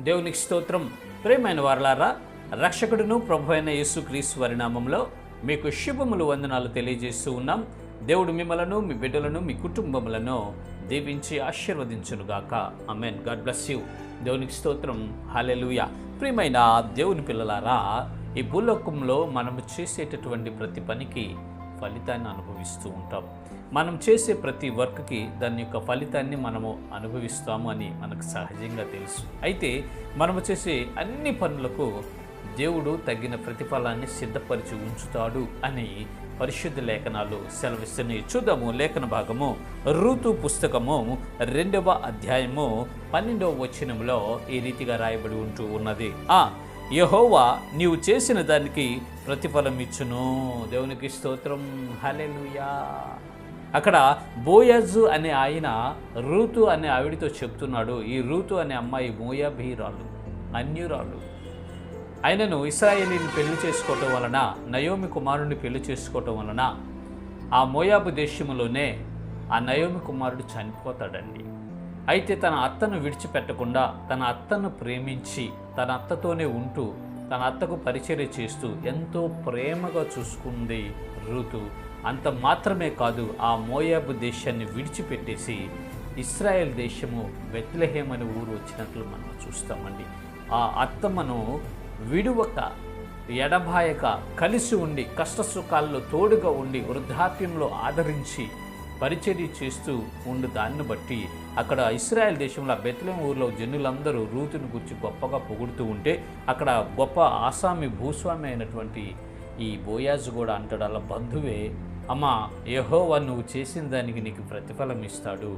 దేవునికి స్తోత్రం. ప్రేమైన వారలారా రక్షకుడును ప్రభు అయిన యేసుక్రీస్తు వారి నామంలో మీకు శుభములు వందనాలు తెలియజేస్తూ ఉన్నాం. దేవుడు మిమ్మలను మీ బిడ్డలను మీ కుటుంబములను దీవించి ఆశీర్వదించునుగాక. అమెన్ గాడ్ బ్లెస్ యూ దేవునికి స్తోత్రం. హాలెలుయ ప్రియమైన దేవుని పిల్లలారా ఈ భూలోకంలో మనము చేసేటటువంటి ప్రతి పనికి ఫలితాన్ని అనుభవిస్తూ ఉంటాం. మనం చేసే ప్రతి వర్క్కి దాని యొక్క ఫలితాన్ని మనము అనుభవిస్తాము అని మనకు సహజంగా తెలుసు. అయితే మనము చేసే అన్ని పనులకు దేవుడు తగిన ప్రతిఫలాన్ని సిద్ధపరిచి ఉంచుతాడు అని పరిశుద్ధ లేఖనాలు సెలవిస్తున్నాయి. చూద్దాము లేఖన భాగము ఋతు పుస్తకము రెండవ అధ్యాయము పన్నెండవ వచనంలో ఈ రీతిగా రాయబడి ఉంటూ ఉన్నది. ఆ యహోవా నీవు చేసిన దానికి ప్రతిఫలం ఇచ్చును దేవునికి స్తోత్రం. హలెలుయా అక్కడ బోయజు అనే ఆయన రూతు అనే ఆవిడితో చెప్తున్నాడు. ఈ రూతు అనే అమ్మాయి మోయాభీరాలు అన్యురాలు. ఆయనను ఇస్రాయేలీని పెళ్ళి చేసుకోవటం వలన నయోమి కుమారుని పెళ్ళి చేసుకోవటం వలన ఆ మోయాబు దేశంలోనే ఆ నయోమి కుమారుడు చనిపోతాడండి. అయితే తన అత్తను విడిచిపెట్టకుండా తన అత్తను ప్రేమించి తన అత్తతోనే ఉంటూ తన అత్తకు పరిచర్య చేస్తూ ఎంతో ప్రేమగా చూసుకుంది ఋతు. అంత మాత్రమే కాదు ఆ మోయాబు దేశాన్ని విడిచిపెట్టేసి ఇస్రాయెల్ దేశము బెత్లెహేమ్ అనే ఊరు వచ్చినట్లు మనం చూస్తామండి. ఆ అత్తమ్మను విడువక ఎడబాయక కలిసి ఉండి కష్ట సుఖాల్లో తోడుగా ఉండి వృద్ధాప్యంలో ఆదరించి పరిచర్య చేస్తూ ఉండు దాన్ని బట్టి అక్కడ ఇస్రాయల్ దేశంలో బెత్లం ఊర్లో ఊరిలో జనులందరూ రూతుని గురించి గొప్పగా పొగుడుతూ ఉంటే అక్కడ గొప్ప ఆసామి భూస్వామి అయినటువంటి ఈ బోయాజు కూడా అంటాడు. అలా బంధువే అమ్మా యహోవా నువ్వు చేసిన దానికి నీకు ప్రతిఫలం ఇస్తాడు.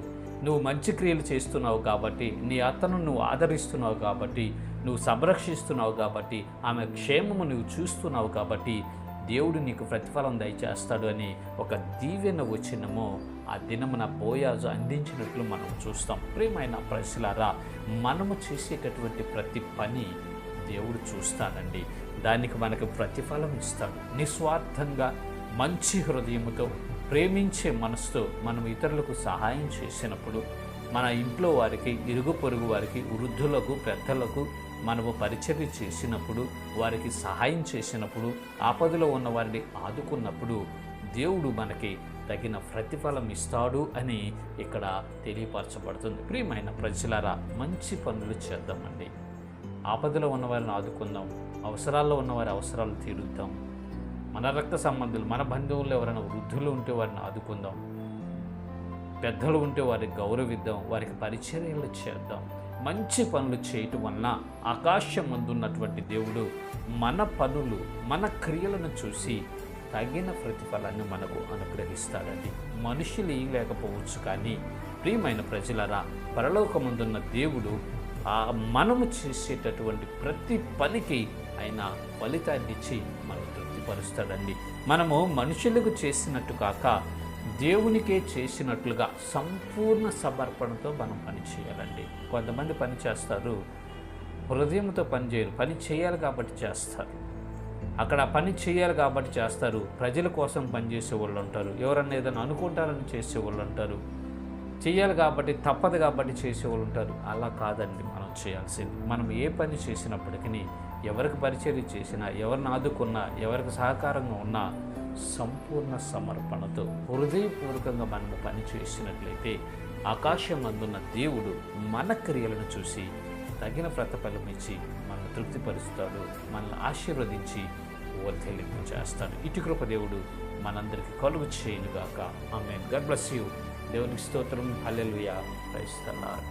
నువ్వు మంచి క్రియలు చేస్తున్నావు కాబట్టి నీ అత్తను నువ్వు ఆదరిస్తున్నావు కాబట్టి నువ్వు సంరక్షిస్తున్నావు కాబట్టి ఆమె క్షేమము నువ్వు చూస్తున్నావు కాబట్టి దేవుడు నీకు ప్రతిఫలం దయచేస్తాడు అని ఒక దీవెన వచ్చినమో ఆ దినమున బోయాజు అందించినట్లు మనం చూస్తాం. ప్రేమైన ప్రజలారా మనము చేసేటటువంటి ప్రతి పని దేవుడు చూస్తాడండి. దానికి మనకు ప్రతిఫలం ఇస్తాడు. నిస్వార్థంగా మంచి హృదయముతో ప్రేమించే మనసుతో మనం ఇతరులకు సహాయం చేసినప్పుడు మన ఇంట్లో వారికి ఇరుగు పొరుగు వారికి వృద్ధులకు పెద్దలకు మనము పరిచర్య చేసినప్పుడు వారికి సహాయం చేసినప్పుడు ఆపదలో ఉన్న వారిని ఆదుకున్నప్పుడు దేవుడు మనకి తగిన ప్రతిఫలం ఇస్తాడు అని ఇక్కడ తెలియపరచబడుతుంది. ప్రియమైన ప్రజలారా మంచి పనులు చేద్దామండి. ఆపదలో ఉన్న వారిని ఆదుకుందాం. అవసరాల్లో ఉన్నవారి అవసరాలు తీరుద్దాం. మన రక్త సంబంధులు మన బంధువులు ఎవరైనా వృద్ధులు ఉంటే వారిని ఆదుకుందాం. పెద్దలు ఉంటే వారికి గౌరవిద్దాం వారికి పరిచర్యలు చేద్దాం. మంచి పనులు చేయటం వలన ఆకాశం ముందున్నటువంటి దేవుడు మన పనులు మన క్రియలను చూసి తగిన ప్రతిఫలాన్ని మనకు అనుగ్రహిస్తాడండి. మనుషులు ఏం లేకపోవచ్చు కానీ ప్రియమైన ప్రజలరా పరలోకముందున్న దేవుడు ఆ మనము చేసేటటువంటి ప్రతి పనికి ఆయన ఫలితాన్ని ఇచ్చి మనం తృప్తిపరుస్తాడండి. మనము మనుషులకు చేసినట్టు కాక దేవునికే చేసినట్లుగా సంపూర్ణ సమర్పణతో మనం పని చేయాలండి. కొంతమంది పని చేస్తారు హృదయంతో పని చేయరు పని చేయాలి కాబట్టి చేస్తారు. అక్కడ పని చేయాలి కాబట్టి చేస్తారు ప్రజల కోసం పనిచేసే వాళ్ళు ఉంటారు ఎవరన్నా ఏదైనా అనుకుంటారని చేసే వాళ్ళు ఉంటారు చేయాలి కాబట్టి తప్పదు కాబట్టి చేసేవాళ్ళు ఉంటారు. అలా కాదండి మనం చేయాల్సింది. మనం ఏ పని చేసినప్పటికీ ఎవరికి పరిచయం చేసినా ఎవరిని ఆదుకున్నా ఎవరికి సహకారంగా ఉన్నా సంపూర్ణ సమర్పణతో హృదయపూర్వకంగా మనము పని చేసినట్లయితే ఆకాశం అందున్న దేవుడు మన క్రియలను చూసి తగిన ప్రతిఫలం ఇచ్చి మనల్ని తృప్తిపరుస్తాడు మనల్ని ఆశీర్వదించి వర్ధలింపు చేస్తాడు. ఇటు కృప దేవుడు మనందరికీ కలుగు చేయనుగాక. ఆమె గడ్ బ్లస్ యూ దేవునికి స్తోత్రం. హల్లెలుయా క్రైస్తలాడు